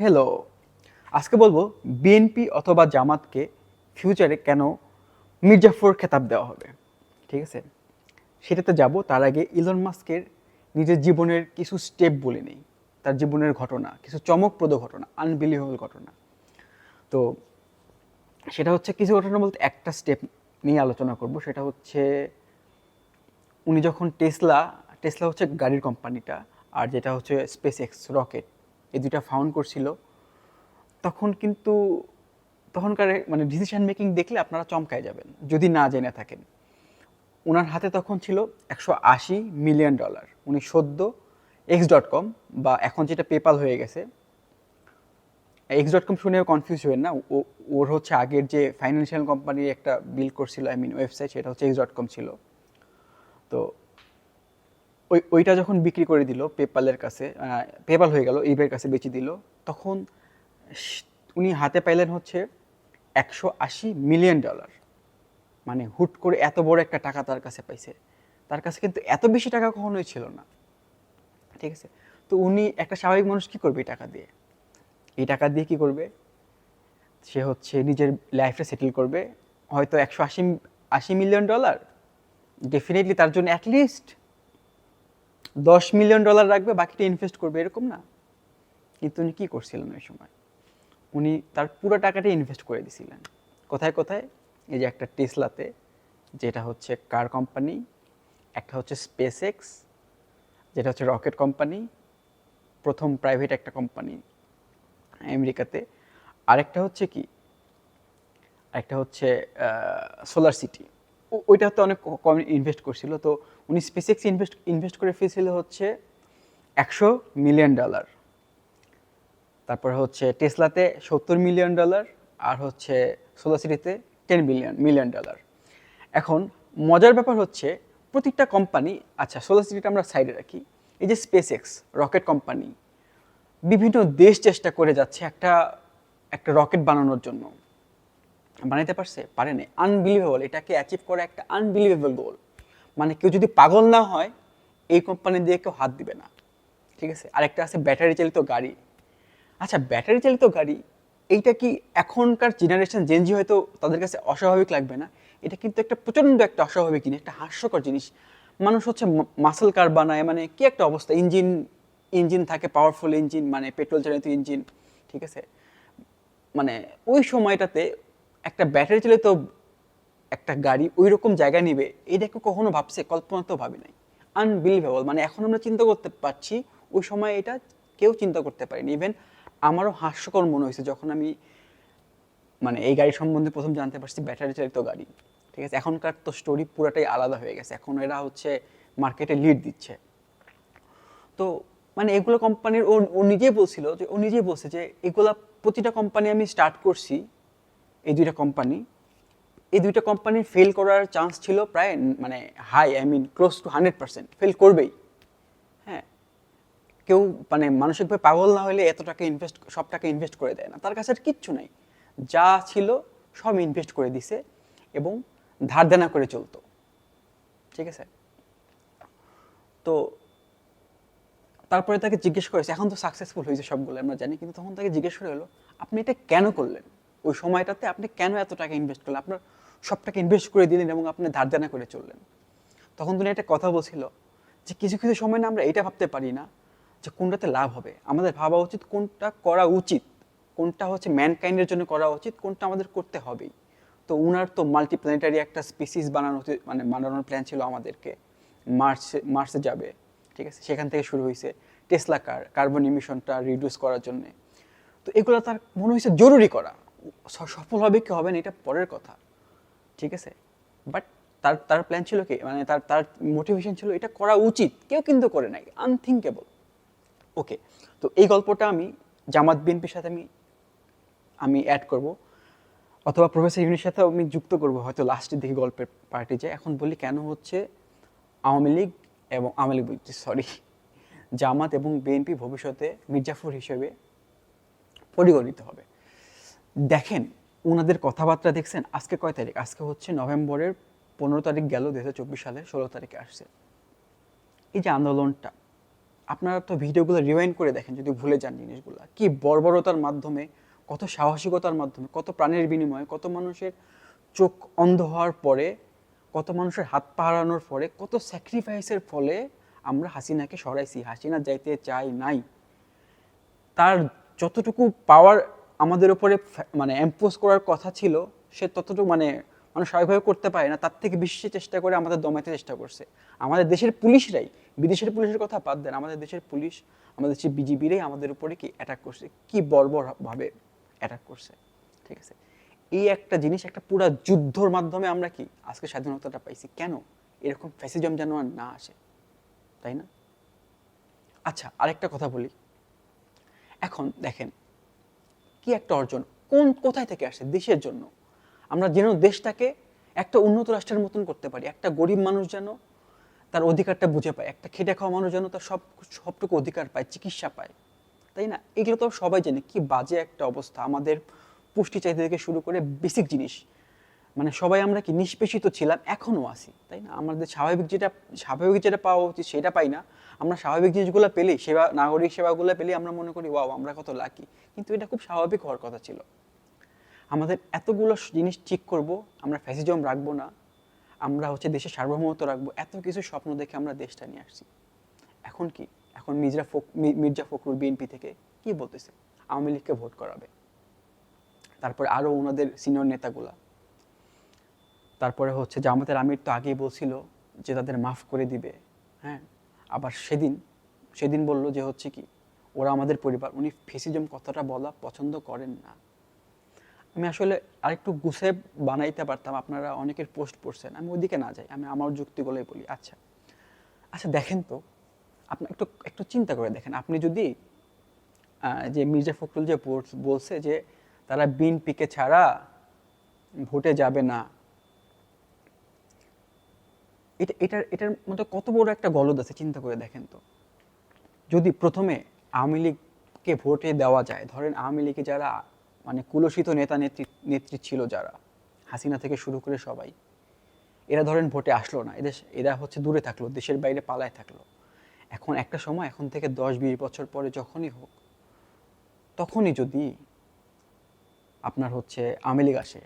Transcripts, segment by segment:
Hello আজকে বলব BNP অথবা জামাতকে ফিউচারে কেন মির্জাফর খেতাব দেওয়া হবে? ঠিক আছে? সেটাতে যাব, তার আগে ইলন মাস্কের নিজের জীবনের কিছু স্টেপ বলে নেই। তার জীবনের ঘটনা, কিছু চমকপ্রদ ঘটনা আনবিলিভেবল ঘটনা। তো সেটা হচ্ছে কিছু ঘটনা বলতে একটা স্টেপ নিয়ে আলোচনা করব, সেটা হচ্ছে উনি যখন টেসলা টেসলা হচ্ছে গাড়ির কোম্পানিটা আর যেটা হচ্ছে স্পেস এক্স রকেট এই দুইটা ফাউন্ড করছিল, তখন কিন্তু তখনকার মানে ডিসিশন মেকিং দেখলে আপনারা চমকায় যাবেন, যদি না জেনে থাকেন। ওনার হাতে তখন ছিল একশো আশি মিলিয়ন ডলার উনি সদ্য এক্স ডট কম বা এখন যেটা পেপাল হয়ে গেছে এক্স ডট কম শুনেও কনফিউজ হবেন না। ওর হচ্ছে আগের যে ফাইন্যান্সিয়াল কোম্পানি একটা বিল করছিল আই মিন ওয়েবসাইট সেটা হচ্ছে এক্স ডট কম ছিল। তো ওই, ওইটা যখন বিক্রি করে দিল পেপালের কাছে পেপাল হয়ে গেল ইবের কাছে বেচে দিল, তখন উনি হাতে পাইলেন হচ্ছে একশো আশি মিলিয়ন ডলার মানে হুট করে এত বড় একটা টাকা তার কাছে পাইছে। তার কাছে কিন্তু এত বেশি টাকা কখনোই ছিল না। ঠিক আছে? তো উনি একটা স্বাভাবিক মানুষ কী করবে এই টাকা দিয়ে? এই টাকা দিয়ে কি করবে? সে হচ্ছে নিজের লাইফটা সেটেল করবে। হয়তো একশো আশি আশি মিলিয়ন ডলার ডেফিনেটলি তার জন্য অ্যাটলিস্ট দশ মিলিয়ন ডলার রাখবে, বাকিটা ইনভেস্ট করবে, এরকম না। কিন্তু উনি কী করছিলেন ওই সময়? উনি তার পুরো টাকাটা ইনভেস্ট করে দিছিলেন। কোথায় কোথায়? এই যে একটা টেসলাতে, যেটা হচ্ছে কার কোম্পানি, একটা হচ্ছে স্পেস এক্স যেটা হচ্ছে রকেট কোম্পানি, প্রথম প্রাইভেট একটা কোম্পানি আমেরিকাতে। আরেকটা হচ্ছে কি? একটা হচ্ছে সোলার সিটি ওইটাতে অনেক ক- কম ইনভেস্ট করছিল। তো উনি স্পেসিক্স ইনভেস্ট ইনভেস্ট করে ফেলছিল হচ্ছে একশো মিলিয়ন ডলার তারপর হচ্ছে টেসলাতে সত্তর মিলিয়ন ডলার আর হচ্ছে সোলার সিটিতে টেন মিলিয়ন মিলিয়ন ডলার এখন মজার ব্যাপার হচ্ছে প্রত্যেকটা কোম্পানি আচ্ছা সোলার সিটিটা আমরা সাইডে রাখি। এই যে স্পেস এক্স রকেট কোম্পানি বিভিন্ন দেশ চেষ্টা করে যাচ্ছে একটা একটা রকেট বানানোর জন্য। বানাইতে পারছে? পারেনি। আনবিলিভেবল এটাকে অ্যাচিভ করা একটা আনবিলিভেবল গোল মানে কেউ যদি পাগল না হয়, এই কোম্পানি দিয়ে কেউ হাত দিবে না। ঠিক আছে? আরেকটা আছে ব্যাটারি চালিত গাড়ি। আচ্ছা ব্যাটারি চালিত গাড়ি, এইটা কি এখনকার জেনারেশন জেনজি হয়তো তাদের কাছে অস্বাভাবিক লাগবে না? এটা কিন্তু একটা প্রচণ্ড একটা অস্বাভাবিক জিনিস, একটা হাস্যকর জিনিস। মানুষ হচ্ছে মাসেল কার বানায় মানে কি একটা অবস্থা? ইঞ্জিন ইঞ্জিন থাকে পাওয়ারফুল ইঞ্জিন মানে পেট্রোল চালিত ইঞ্জিন ঠিক আছে? মানে ওই সময়টাতে একটা ব্যাটারি চালিত একটা গাড়ি ওই রকম জায়গা নিবে এটাকে কখনো ভাবছে কল্পনা তো ভাবি নাই। আনবিলিভেবল মানে এখন আমরা চিন্তা করতে পারছি, ওই সময় এটা কেউ চিন্তা করতে পারেনি। ইভেন আমারও হাস্যকর মনে হয়েছে যখন আমি মানে এই গাড়ি সম্বন্ধে প্রথম জানতে পারছি, ব্যাটারি চালিত গাড়ি। ঠিক আছে, এখনকার তো স্টোরি পুরাটাই আলাদা হয়ে গেছে। এখন এরা হচ্ছে মার্কেটে লিড দিচ্ছে। তো মানে এগুলো কোম্পানির ও ও নিজেই বলছিল যে, ও নিজেই বলছে যে, এগুলা প্রতিটা কোম্পানি আমি স্টার্ট করছি এই দুইটা কোম্পানি এই দুইটা কোম্পানির ফেল করার চান্স ছিল প্রায় মানে high I mean close to hundred percent fail করবেই। হ্যাঁ কেউ মানে মানসিকভাবে পাগল না হলে এত টাকা ইনভেস্ট সব টাকা ইনভেস্ট করে দেয় না। তার কাছে আর কিচ্ছু নাই। যা ছিল সব ইনভেস্ট করে দিছে এবং ধার দেনা করে চলতো। ঠিক আছে? তো তারপরে তাকে জিজ্ঞেস করেছে, এখন তো সাকসেসফুল হয়েছে সবগুলো, আমরা জানি। কিন্তু তখন তাকে জিজ্ঞেস করে হলো, আপনি এটা কেন করলেন? ওই সময়টাতে আপনি কেন এত টাকা ইনভেস্ট করলেন? আপনার সব টাকা ইনভেস্ট করে দিলেন এবং আপনি ধার দেনা করে চললেন। তখন তিনি একটা কথা বলছিল যে কিছু কিছু সময় না আমরা এটা ভাবতে পারি না যে কোনটাতে লাভ হবে। আমাদের ভাবা উচিত কোনটা করা উচিত। কোনটা হচ্ছে ম্যানকাইন্ডের জন্য করা উচিত, কোনটা আমাদের করতে হবেই। তো উনার তো মাল্টিপ্ল্যানেটারি একটা স্পিসিস বানানো মানে বানানোর প্ল্যান ছিল আমাদেরকে। মার্চে মার্চে যাবে, ঠিক আছে? সেখান থেকে শুরু হয়েছে টেসলা কার কার্বন ইমিশনটা রিডিউস করার জন্য। তো এগুলো তার মনে হয়েছে জরুরি করা। সফল হবে কি হবে না, এটা পরের কথা, ঠিক আছে? বাট তার তার প্ল্যান ছিল কি? মানে তার তার মোটিভেশন ছিল এটা করা উচিত, কেউ কিন্তু করে নাই আনথিঙ্কেবল ওকে তো এই গল্পটা আমি জামাত বিএনপির সাথে আমি আমি অ্যাড করব, অথবা প্রফেসর ইউনির সাথে আমি যুক্ত করব, হয়তো লাস্টের দিকে গল্পের পার্টি যায় এখন বলি কেন হচ্ছে আওয়ামী লীগ এবং আওয়ামী লীগ বলছি সরি জামাত এবং বিএনপি ভবিষ্যতে মির্জাফর হিসেবে পরিগণিত হবে। দেখেন ওনাদের কথাবার্তা দেখছেন, আজকে কয় তারিখ? আজকে হচ্ছে নভেম্বরের পনেরো তারিখ গেল দু হাজার চব্বিশ সালের ষোলো তারিখে আসছে। এই যে আন্দোলনটা, আপনারা তো ভিডিওগুলো রিওয়াইন্ড করে দেখেন, যদি ভুলে যান জিনিসগুলো। কি বর্বরতার মাধ্যমে, কত সাহসিকতার মাধ্যমে, কত প্রাণের বিনিময়ে, কত মানুষের চোখ অন্ধ হওয়ার পরে, কত মানুষের হাত পা হারানোর পরে, কত স্যাক্রিফাইসের ফলে আমরা হাসিনাকে সরাইছি। হাসিনা যাইতে চাই নাই। তার যতটুকু পাওয়ার আমাদের উপরে মানে এম্পোজ করার কথা ছিল, সে ততটুকু মানে মানুষ স্বাভাবিকভাবে করতে পারে না, তার থেকে বেশি চেষ্টা করে আমাদের দমাইতে চেষ্টা করছে। আমাদের দেশের পুলিশরাই, বিদেশের পুলিশের কথা বাদ দেন, আমাদের দেশের পুলিশ, আমাদের দেশের বিজিবিরাই আমাদের উপরে কি অ্যাটাক করছে, কি বর্বরভাবে অ্যাটাক করছে, ঠিক আছে? এই একটা জিনিস, একটা পুরো যুদ্ধর মাধ্যমে আমরা কি আজকে স্বাধীনতাটা পাইছি? কেন? এরকম ফ্যাসিজম যেন আর না আসে, তাই না? আচ্ছা আরেকটা কথা বলি। এখন দেখেন কি একটা অর্জন? কোন কোথায় থেকে আসে? দেশের জন্য। আমরা যেন দেশটাকে একটা উন্নত রাষ্ট্রের মতন করতে পারি। একটা গরিব মানুষ যেন তার অধিকারটা বুঝে পায়। একটা খেটে খাওয়া মানুষ যেন তার সব সবটুকু অধিকার পায়, চিকিৎসা পায়। তাই না? এগুলো তো সবাই জানে। কি বাজে একটা অবস্থা। আমাদের পুষ্টি চাহিদা থেকে শুরু করে বেসিক জিনিস। মানে সবাই আমরা কি নিষ্পেষিত ছিলাম? এখনও আছি, তাই না? আমাদের স্বাভাবিক যেটা স্বাভাবিক যেটা পাওয়া উচিত সেটা পাই না। আমরা স্বাভাবিক জিনিসগুলো পেলেই, সেবা, নাগরিক সেবাগুলো পেলেই আমরা মনে করি, ওয়াও, আমরা কত লাকি কিন্তু এটা খুব স্বাভাবিক হওয়ার কথা ছিল। আমাদের এতগুলো জিনিস ঠিক করব, আমরা ফ্যাসিজম রাখব না, আমরা হচ্ছে দেশের সার্বভৌমত্ব রাখব, এত কিছু স্বপ্ন দেখে আমরা দেশটা নিয়ে আসছি। এখন কি? এখন মির্জা মি- মির্জা ফখরুল বিএনপি থেকে কি বলতেছে? আওয়ামী লীগকে ভোট করাবে। তারপরে আরও ওনাদের সিনিয়র নেতাগুলা। তারপরে হচ্ছে জামাতের আমির তো আগেই বলছিল যে তাদের মাফ করে দিবে হ্যাঁ? আবার সেদিন সেদিন বলল যে হচ্ছে কি, ওরা আমাদের পরিবার। উনি ফেসিজম কথাটা বলা পছন্দ করেন না। আমি আসলে আরেকটু গুছে বানাইতে পারতাম, আপনারা অনেকের পোস্ট পড়ছেন, আমি ওইদিকে না যাই, আমি আমার যুক্তিগুলোই বলি। আচ্ছা আচ্ছা দেখেন তো, আপনি একটু একটু চিন্তা করে দেখেন। আপনি যদি যে মির্জা ফখরুল যে বল- বলছে যে তারা বিএনপিকে ছাড়া ভোটে যাবে না এটা, এটার এটার মধ্যে কত বড় একটা গলদ আছে, চিন্তা করে দেখেন তো। যদি প্রথমে আওয়ামী লীগকে ভোটে দেওয়া যায়, ধরেন আওয়ামী লীগে যারা মানে কুলসিত নেতা নেত্রী নেত্রী ছিল যারা, হাসিনা থেকে শুরু করে সবাই, এরা ধরেন ভোটে আসলো না। এদের এরা হচ্ছে দূরে থাকল, দেশের বাইরে পালায় থাকল। এখন একটা সময়, এখন থেকে দশ, বিশ বছর পরে যখনই হোক, তখনই যদি আপনার হচ্ছে আওয়ামী লীগ আসে,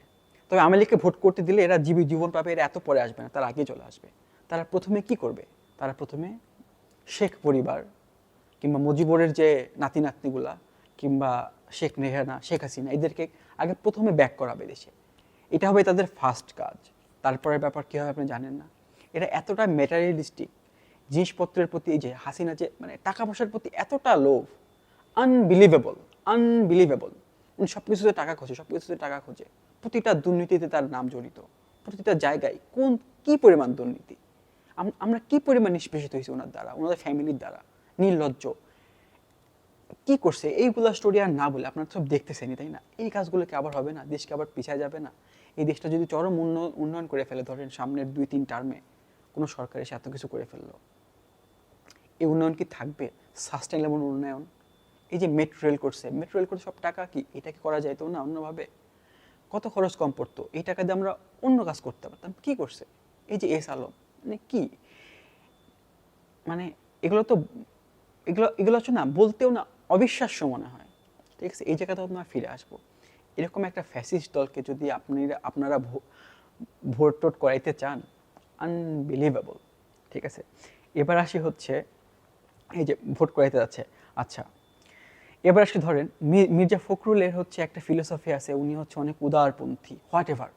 তবে আওয়ামী লীগকে ভোট করতে দিলে এরা জীবী, জীবন পাবে, এরা এত পরে আসবে না, তারা আগে চলে আসবে। তারা প্রথমে কি করবে? তারা প্রথমে শেখ পরিবার কিংবা মুজিবরের যে নাতি নাতনিগুলা কিংবা শেখ রেহানা শেখ হাসিনা, এদেরকে আগে প্রথমে ব্যাক করাবে দেশে। এটা হবে তাদের ফার্স্ট কাজ। তারপরের ব্যাপার কী হবে আপনি জানেন না। এটা এতটা ম্যাটারিয়ালিস্টিক জিনিসপত্রের প্রতি এই যে হাসিনা যে মানে টাকা পয়সার প্রতি এতটা লোভ আনবিলিভেবল আনবিলিভেবল উনি সব কিছুতে টাকা খোঁজে সব কিছুতে টাকা খোঁজে। প্রতিটা দুর্নীতিতে তার নাম জড়িত। প্রতিটা জায়গায় কোন কি পরিমাণ দুর্নীতি? আমরা কি পরিমাণ নিষ্পেষিত হয়েছি ওনার দ্বারা, ওনাদের ফ্যামিলির দ্বারা? নির্লজ্জ। কি করছে? এইগুলো স্টোরি আর না বলে আপনারা সব দেখতেছেনই, তাই না? এই কাজগুলো কি আবার হবে না? দেশকে আবার পিছায় যাবে না? এই দেশটা যদি চরম উন্নয়ন করে ফেলে, ধরেন সামনের দুই, তিন টার্মে কোনো সরকার এসে এত কিছু করে ফেলল। এই উন্নয়ন কি থাকবে? সাস্টেনেবল উন্নয়ন? এই যে মেট্রো রেল করছে মেট্রো রেল করে সব টাকা কি? এটা কি করা যাইতো না অন্যভাবে? কত খরচ কম পড়তো? এই টাকা দিয়ে আমরা অন্য কাজ করতে পারতাম। কি করছে? এই যে এস আলম মানে কি? মানে এগুলো তো, এগুলো এগুলো হচ্ছে না, বলতেও না, অবিশ্বাস্য মনে হয়। ঠিক আছে? এই জায়গাতে আমরা ফিরে আসব। এরকম একটা ফ্যাসিস্ট দলকে যদি আপনি আপনারা ভোট টোট করাইতে চান আনবিলিভেবল ঠিক আছে? এবার আসি হচ্ছে, এই যে ভোট করাইতে যাচ্ছে। আচ্ছা এবার আসি ধরেন মির্জা ফখরুলের হচ্ছে একটা ফিলোসফি আছে, উনি হচ্ছে অনেক উদারপন্থী হোয়াট এভার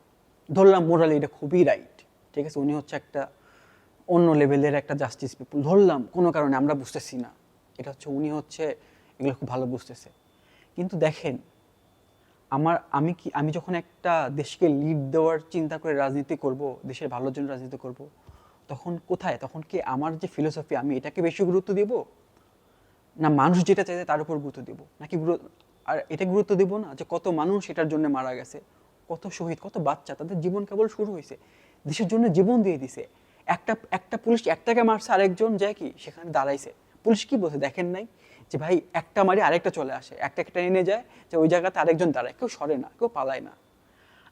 ধরলাম মোরালি এটা খুবই রাইট ঠিক আছে? উনি হচ্ছে একটা অন্য লেভেলের একটা জাস্টিস পিপুল ধরলাম, কোনো কারণে, আমরা বুঝতেছি না। এটা হচ্ছে, উনি হচ্ছে, এগুলো খুব ভালো বুঝতেছে। কিন্তু দেখেন, আমার, আমি কি, আমি যখন একটা দেশকে লিড দেওয়ার চিন্তা করে রাজনীতি করব, দেশের ভালোর জন্য রাজনীতি করব, তখন কোথায়? তখন কি আমার যে ফিলোসফি আমি এটাকে বেশি গুরুত্ব দেব? না, মানুষ যেটা চাইছে তার উপর গুরুত্ব দেব? নাকি আর এটা গুরুত্ব দেব না, যে কত মানুষ এটার জন্য মারা গেছে? কত শহীদ, কত বাচ্চা, তাদের জীবন কেবল শুরু হয়েছে। দেশের জন্য জীবন দিয়ে দিছে। একটা একটা পুলিশ একটাকে মারছে আরেকজন? যায় কি? সেখানে দাঁড়াইছে। পুলিশ কি বলছে? দেখেন নাই যে ভাই, একটা মারি আরেকটা চলে আসে। একটা একটা এনে যায় যে ওই জায়গাতে আরেকজন দাঁড়ায়। কেউ সরে না, কেউ পালায় না।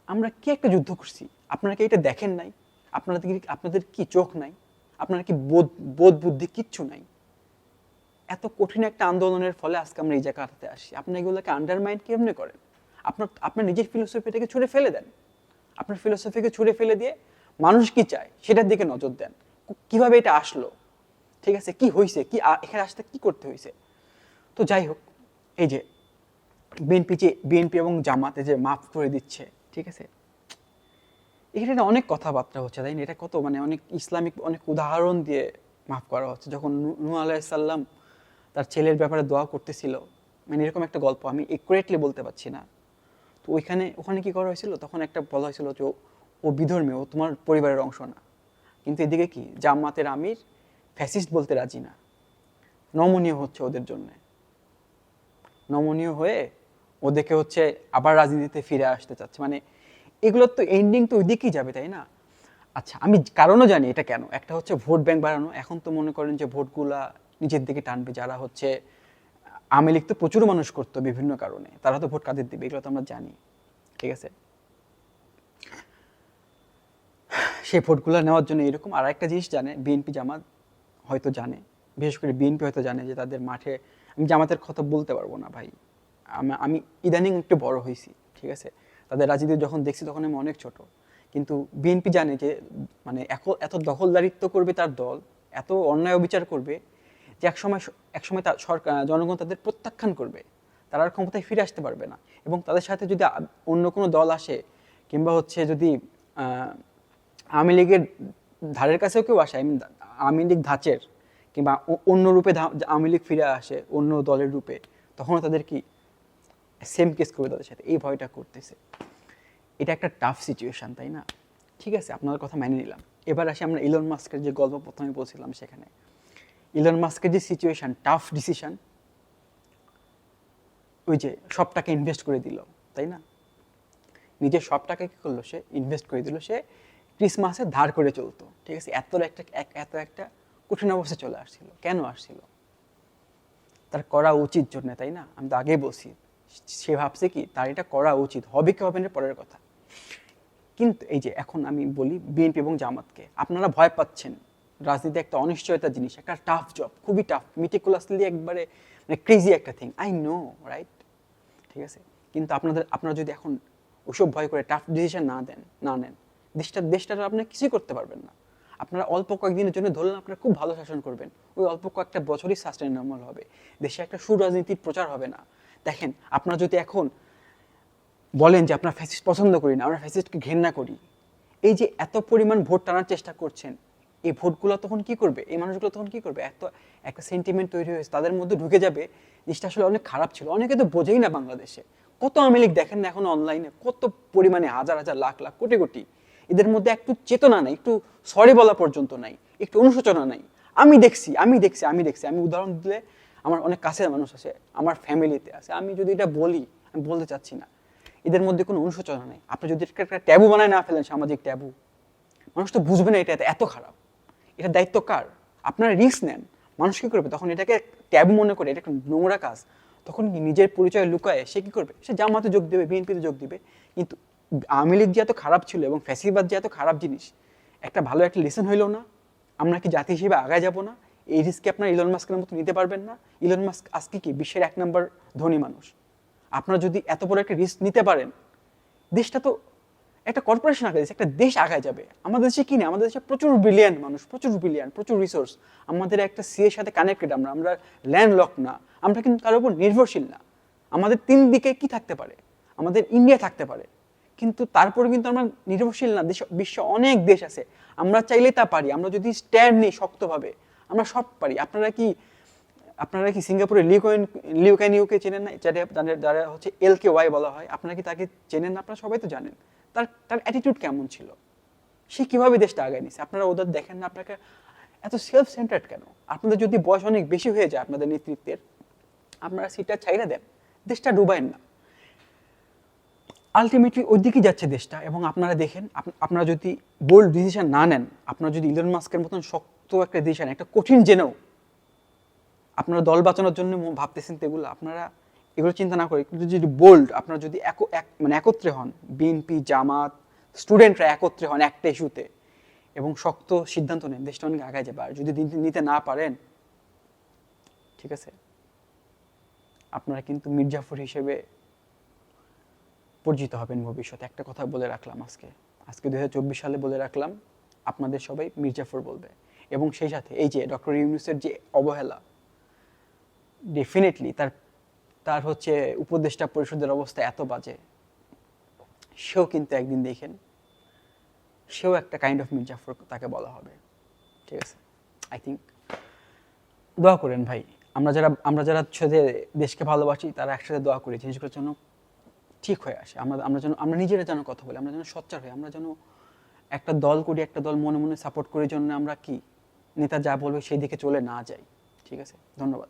আমরা কি একটা যুদ্ধ করছি? আপনারা কি এটা দেখেন নাই? আপনাদের আপনাদের কি চোখ নাই? আপনারা কি বোধ বোধ বুদ্ধি কিচ্ছু নাই? এত কঠিন একটা আন্দোলনের ফলে আজকে আমরা এই জায়গাটাতে আসি আপনি এগুলোকে আন্ডারমাইন্ড কেমনে করেন? আপনার আপনার নিজের ফিলোসফিটাকে ছুড়ে ফেলে দেন। আপনার ফিলোসফিকে ছুড়ে ফেলে দিয়ে মানুষ কি চায়? সেটার দিকে নজর দেন। কীভাবে এটা আসলো? ঠিক আছে, কি হয়েছে কি এখানে আসতে কি করতে হয়েছে তো যাই হোক, এই যে বিএনপি যে বিএনপি এবং জামাতে যে মাফ করে দিচ্ছে, ঠিক আছে? এখানে অনেক কথাবার্তা হচ্ছে, তাই না? এটা কত মানে অনেক ইসলামিক অনেক উদাহরণ দিয়ে মাফ করা হচ্ছে। যখন নূ- আলাইসাল্লাম তার ছেলের ব্যাপারে দোয়া করতেছিল মানে এরকম একটা গল্প, আমি একুরেটলি বলতে পারছি না। তো ওইখানে, ওখানে কি করা হয়েছিল? তখন একটা বলা হয়েছিল যে ও- ও বিধর্মী, ও তোমার পরিবারের অংশ না। কিন্তু এদিকে কি? জামাতের আমির ফ্যাসিস্ট বলতে রাজি না। নমনীয় হচ্ছে ওদের জন্য। নমনীয় হয়ে ওদেরকে হচ্ছে আবার রাজনীতিতে ফিরে আসতে চাচ্ছে। মানে এগুলোর তো এন্ডিং তো ওই দিকেই যাবে, তাই না? আচ্ছা আমি কারণও জানি এটা কেন? একটা হচ্ছে ভোট ব্যাংক বাড়ানো। এখন তো মনে করেন যে ভোটগুলা নিজের দিকে টানবে। যারা হচ্ছে আওয়ামী লীগ তো প্রচুর মানুষ করতো বিভিন্ন কারণে। তারা তো ভোট কাদের দিবে? এগুলো তো আমরা জানি। ঠিক আছে? সেই ভোটগুলো নেওয়ার জন্য এরকম আর একটা জিনিস জানে, বিএনপি জামাত হয়তো জানে, বিশেষ করে বিএনপি হয়তো জানে যে তাদের মাঠে আমি জামাতের কথা বলতে পারব না ভাই। আমি- ইদানিং একটু বড় হয়েছি, ঠিক আছে? তাদের রাজনীতি যখন দেখছি তখন আমি অনেক ছোট। কিন্তু বিএনপি জানে যে মানে এত- দখলদারিত্ব করবে তার দল, এত অন্যায় অবিচার করবে যে একসময় একসময় তার সরকার, জনগণ তাদের প্রত্যাখ্যান করবে। তারা আর ক্ষমতায় ফিরে আসতে পারবে না। এবং তাদের সাথে যদি অন্য কোনো দল আসে, কিংবা হচ্ছে যদি আওয়ামী লীগের ধারের কাছেও কেউ আসে আই মিন আওয়ামী লীগ ধাঁচের কিংবা অন্য রূপে আওয়ামী লীগ ফিরে আসে, অন্য দলের রূপে, তখনও তাদের কি সেম কেস করবে তাদের সাথে, এই ভয়টা করতেছে। এটা একটা টাফ সিচুয়েশন তাই না? ঠিক আছে আপনার কথা মেনে নিলাম। এবার আসি আমরা ইলন মাস্কের যে গল্প প্রথমে বলছিলাম সেখানে। ইলন মাস্কের যে সিচুয়েশন টাফ ডিসিশন ওই যে সব টাকা ইনভেস্ট করে দিল, তাই না? নিজের সব টাকা কি করল সে? ইনভেস্ট করে দিল সে ক্রিসমাসে ধার করে চলতো। ঠিক আছে? এত একটা, এক- এত একটা কঠিন অবস্থা চলে আসছিল। কেন আসছিল? তার করা উচিত জন্য, তাই না? আমি তো আগেই বলছি। সে ভাবছে কি, তার এটা করা উচিত। হবে কি হবে না, পরের কথা। কিন্তু এই যে এখন আমি বলি বিএনপি এবং জামাতকে, আপনারা ভয় পাচ্ছেন। রাজনীতি একটা অনিশ্চয়তা জিনিস, একটা টাফ জব খুবই টাফ মিটিকুলাসলি একবারে মানে ক্রেজি একটা থিং আই নো রাইট ঠিক আছে? কিন্তু আপনাদের, আপনারা যদি এখন ওসব ভয় করে টাফ ডিসিশন না দেন, না নেন দেশটা, দেশটার আপনি কিছুই করতে পারবেন না। আপনারা অল্প কয়েকদিনের জন্য ধরলেন আপনারা খুব ভালো শাসন করবেন, ওই অল্প কয়েকটা বছরই সাস্টেনেবল হবে। দেশে একটা সুরাজনীতির প্রচার হবে না। দেখেন, আপনারা যদি এখন বলেন যে আপনার ফ্যাসিস্ট পছন্দ করি না, আমরা ফ্যাসিস্টকে ঘেন্না করি, এই যে এত পরিমাণ ভোট টানার চেষ্টা করছেন, এই ভোটগুলো তখন কি করবে? এই মানুষগুলো তখন কি করবে? এত, একটা সেন্টিমেন্ট তৈরি হয়েছে, তাদের মধ্যে ঢুকে যাবে জিনিসটা আসলে অনেক খারাপ ছিল। অনেকে তো বোঝেই না বাংলাদেশে। কত আওয়ামী লীগ দেখেন না এখন অনলাইনে কত পরিমাণে হাজার হাজার, লাখ লাখ, কোটি কোটি এদের মধ্যে একটু চেতনা নাই, একটু সরি বলা পর্যন্ত নাই, একটু অনুশোচনা নাই। আমি দেখছি আমি দেখছি আমি দেখছি। আমি উদাহরণ দিলে আমার অনেক কাছের মানুষ আছে, আমার ফ্যামিলিতে আছে। আমি যদি এটা বলি, আমি বলতে চাচ্ছি না। এদের মধ্যে কোনো অনুশোচনা নেই। আপনি যদি একটা- একটা ট্যাবু বানায় না ফেলেন, সামাজিক ট্যাবু, মানুষ তো বুঝবে না এটা এত- খারাপ। এটা দায়িত্ব কার? আপনারা রিস্ক নেন। মানুষ কী করবে? তখন এটাকে ট্যাবু মনে করে, এটা একটা নোংরা কাজ। তখন নিজের পরিচয় লুকায় সে কী করবে? সে জামাতে যোগ দেবে বিএনপিতে যোগ দিবে। কিন্তু আওয়ামী লীগ যে এত খারাপ ছিল এবং ফ্যাসিবাদ যে এত খারাপ জিনিস, একটা ভালো একটা লেসন হইল না? আমরা কি জাতি হিসেবে আগায় যাব না? এই রিস্কে আপনার ইলন মাস্কের মতো নিতে পারবেন না? ইলন মাস্ক আজকে কি বিশ্বের এক নম্বর ধনী মানুষ? আপনারা যদি এত বড় একটা রিস্ক নিতে পারেন, দেশটা তো একটা কর্পোরেশন আগে একটা দেশ আগায় যাবে। আমাদের দেশে কি না আমাদের দেশে প্রচুর বিলিয়ন মানুষ, প্রচুর বিলিয়ন প্রচুর রিসোর্স আমাদের একটা সি এর সাথে কানেক্টেড আমরা আমরা ল্যান্ড লক না। আমরা কিন্তু কারোর উপর নির্ভরশীল না। আমাদের তিন দিকে কি থাকতে পারে? আমাদের ইন্ডিয়া থাকতে পারে। কিন্তু তারপরে কিন্তু আমরা নির্ভরশীল না, দেশ বিশ্বে অনেক দেশ আছে। আমরা চাইলে তা পারি, আমরা যদি স্ট্যান্ড নিই শক্তভাবে, আমরা সব পারি। আপনারা কি আপনারা কি সিঙ্গাপুরে লিউকয়েন লিউকাইন ইউকে চেনেন না? যারা যারা হচ্ছে এল কে ওয়াই বলা হয়, আপনারা কি তাকে চেনেন না? আপনারা সবাই তো জানেন। তার তার অ্যাটিটিউড কেমন ছিল? সে কীভাবে দেশটা আগায় নিছে? আপনারা ওদের দেখেন না? আপনাকে এত সেলফ সেন্টার্ড কেন? আপনাদের যদি বয়স অনেক বেশি হয়ে যায় আপনাদের নেতৃত্বের, আপনারা সিটটা ছাইরা দেন। দেশটা ডুবাইন না। আলটিমেটলি ওই দিকেই যাচ্ছে দেশটা এবং আপনারা দেখেন, আপ- আপনারা যদি বোল্ড ডিসিশন না নেন, আপনারা যদি ইলন মাস্কের মতন শক্ত একটা ডিসিশন একটা কঠিন জেনেও আপনারা দল বাঁচানোর জন্য ভাবতেছেন এগুলো আপনারা এগুলো চিন্তা না করে, কিন্তু যদি বোল্ড আপনারা যদি এক- মানে একত্রে হন বিএনপি জামাত স্টুডেন্টরা একত্রে হন একটা ইস্যুতে এবং শক্ত সিদ্ধান্ত নেন, দেশটা অনেক আগায় যাবে। আর যদি নিতে- না পারেন, ঠিক আছে? আপনারা কিন্তু মির্জাফর হিসেবে পরিচিত হবেন ভবিষ্যতে। একটা কথা বলে রাখলাম আজকে। আজকে দু হাজার চব্বিশ সালে বলে রাখলাম, আপনাদের সবাই মির্জাফর বলবে। এবং সেই সাথে এই যে ডক্টর ইউনুসের যে অবহেলা ডেফিনেটলি তার তার হচ্ছে উপদেষ্টা পরিষদের অবস্থা এত বাজে, সেও কিন্তু একদিন দেখেন, সেও একটা কাইন্ড অফ মির্জাফর তাকে বলা হবে। ঠিক আছে? আই থিঙ্ক দোয়া করেন ভাই। আমরা যারা আমরা যারা সাথে দেশকে ভালোবাসি, তারা একসাথে দোয়া করি। জিনিসগুলোর জন্য ঠিক হয়ে আসে। আমরা আমরা যেন, আমরা নিজেরা যেন কথা বলি, আমরা যেন সচ্চার হই, আমরা যেন একটা দল করি, একটা দল মনে মনে সাপোর্ট করি জন্য আমরা কি, নেতা যা বলবে সেই দিকে চলে না যাই। ঠিক আছে? ধন্যবাদ।